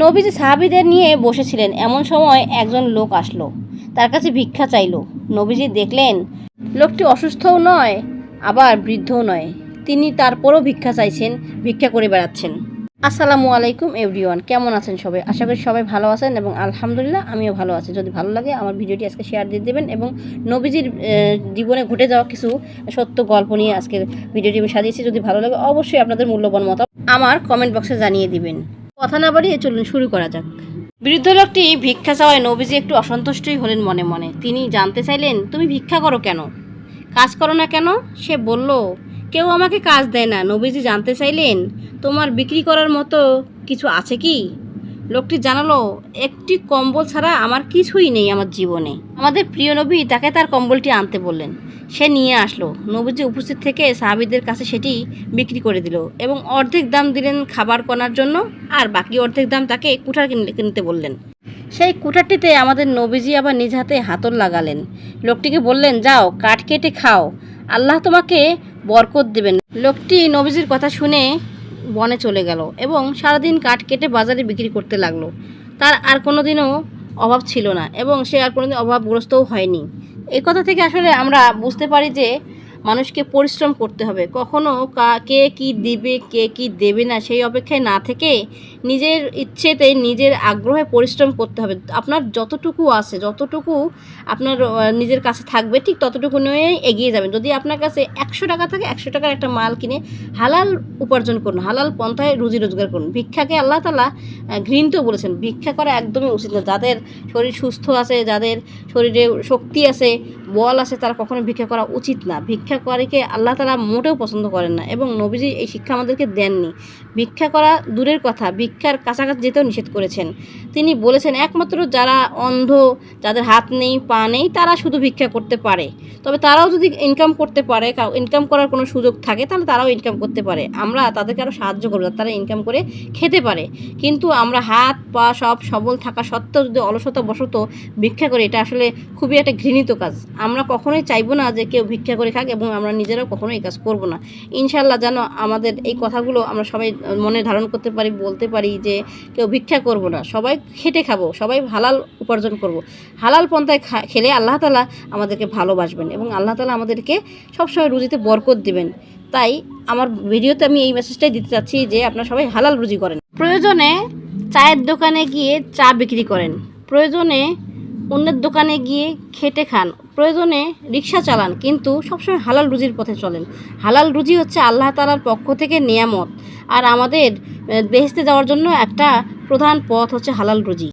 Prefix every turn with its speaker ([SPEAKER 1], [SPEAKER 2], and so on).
[SPEAKER 1] নবীজি সাহাবিদের নিয়ে বসেছিলেন। এমন সময় একজন লোক আসলো। তার কাছে ভিক্ষা চাইলো। নবীজি দেখলেন, লোকটি অসুস্থও নয়, আবার বৃদ্ধও নয়। তিনি তারপরও ভিক্ষা চাইছেন, ভিক্ষা করে বেড়াচ্ছেন। আসসালামু আলাইকুম এভরিওয়ান, কেমন আছেন সবাই? আশা করি সবাই ভালো আছেন এবং আলহামদুলিল্লাহ আমিও ভালো আছি। যদি ভালো লাগে, আমার ভিডিওটি আজকে শেয়ার দিয়ে দেবেন এবং নবীজির জীবনে ঘটে যাওয়া কিছু সত্য গল্প নিয়ে আজকের ভিডিওটি আমি সাজিয়েছি। যদি ভালো লাগে, অবশ্যই আপনাদের মূল্যবান মত আমার কমেন্ট বক্সে জানিয়ে দিবেন। কথা না বাড়িয়ে চলুন, শুরু করা যাক। বৃদ্ধ লোকটি ভিক্ষা চাওয়ায় নবীজি একটু অসন্তুষ্টই হলেন মনে মনে। তিনি জানতে চাইলেন, তুমি ভিক্ষা করো কেন? কাজ করো না কেন? সে বলল, কেউ আমাকে কাজ দেয় না। নবীজি জানতে চাইলেন, তোমার বিক্রি করার মতো কিছু আছে কি? লোকটি জানালো, একটি কম্বল ছাড়া আমার কিছুই নেই আমার জীবনে। আমাদের প্রিয় নবী তাকে তার কম্বলটি আনতে বললেন। সে নিয়ে আসলো। নবীজি উপস্থিত থেকে সাহাবিদের কাছে সেটি বিক্রি করে দিল এবং অর্ধেক দাম দিলেন খাবার করার জন্য আর বাকি অর্ধেক দাম তাকে কুঠার কিনতে বললেন। সেই কুঠারটিতে আমাদের নবীজি আবার নিজ হাতে হাতল লাগালেন। লোকটিকে বললেন, যাও, কাঠ কেটে খাও। আল্লাহ তোমাকে বরকত দেবেন। লোকটি নবীজির কথা শুনে বনে চলে গেল এবং সারাদিন কাঠ কেটে বাজারে বিক্রি করতে লাগল। তার আর কোনো দিনও অভাব ছিল না এবং সে আর কোনো কোনোদিন অভাবগ্রস্তও হয়নি। এই কথা থেকে আসলে আমরা বুঝতে পারি যে মানুষকে পরিশ্রম করতে হবে। কখনো কা- কে কি দিবে, কে কি দেবে না, সেই অপেক্ষায় না থেকে নিজের ইচ্ছেতে নিজের আগ্রহে পরিশ্রম করতে হবে। আপনার যতটুকু আছে, যতটুকু আপনার নিজের কাছে থাকবে, ঠিক ততটুকু নিয়ে এগিয়ে যাবেন। যদি আপনার কাছে একশো টাকা থাকে, একশো টাকার একটা মাল কিনে হালাল উপার্জন করুন, হালাল পন্থায় রুজি রোজগার করুন। ভিক্ষাকে আল্লাহ তালা ঘৃণিত বলেছেন। ভিক্ষা করা একদমই উচিত না। যাদের শরীর সুস্থ আছে, যাদের শরীরে শক্তি আছে বল আছে তারা কখনো ভিক্ষা করা উচিত না। ভিক্ষা করাকে আল্লাহ তারা মোটেও পছন্দ করেন না এবং নবীজি এই শিক্ষা আমাদেরকে দেননি। ভিক্ষা করা দূরের কথা, ভিক্ষার কাছাকাছি যেতেও নিষেধ করেছেন। তিনি বলেছেন, একমাত্র যারা অন্ধ, যাদের হাত নেই, পা নেই, তারা শুধু ভিক্ষা করতে পারে। তবে তারাও যদি ইনকাম করতে পারে ইনকাম করার কোনো সুযোগ থাকে, তাহলে তারাও ইনকাম করতে পারে। আমরা তাদেরকে আরও সাহায্য করব, তারা ইনকাম করে খেতে পারে। কিন্তু আমরা হাত পা সব সবল থাকা সত্ত্বেও যদি অলসতা বশত ভিক্ষা করে, এটা আসলে খুবই একটা ঘৃণিত কাজ। আমরা কখনোই চাইব না যে কেউ ভিক্ষা করে খাক এবং আমরা নিজেরাও কখনোই এই কাজ করব না। ইনশাল্লাহ যেন আমাদের এই কথাগুলো আমরা সবাই মনে ধারণ করতে পারি, বলতে পারি যে কেউ ভিক্ষা করব না। সবাই খেটে খাব, সবাই হালাল উপার্জন করব। হালাল পন্থায় খেলে আল্লাহ তালা আমাদেরকে ভালোবাসবেন এবং আল্লাহ তালা আমাদেরকে সবসময় রুজিতে বরকত দিবেন। তাই আমার ভিডিওতে আমি এই মেসেজটাই দিতে চাচ্ছি যে আপনারা সবাই হালাল রুজি করেন। প্রয়োজনে চায়ের দোকানে গিয়ে চা বিক্রি করেন। প্রয়োজনে অন্যের দোকানে গিয়ে খেটে খান। প্রয়োজনে রিক্সা চালান, কিন্তু সবসময় হালাল রুজির পথে চলেন। হালাল রুজি হচ্ছে আল্লাহ তালার পক্ষ থেকে নিয়ামত। আর আমাদের বেহেস্তে যাওয়ার জন্য একটা প্রধান পথ হচ্ছে হালাল রুজি।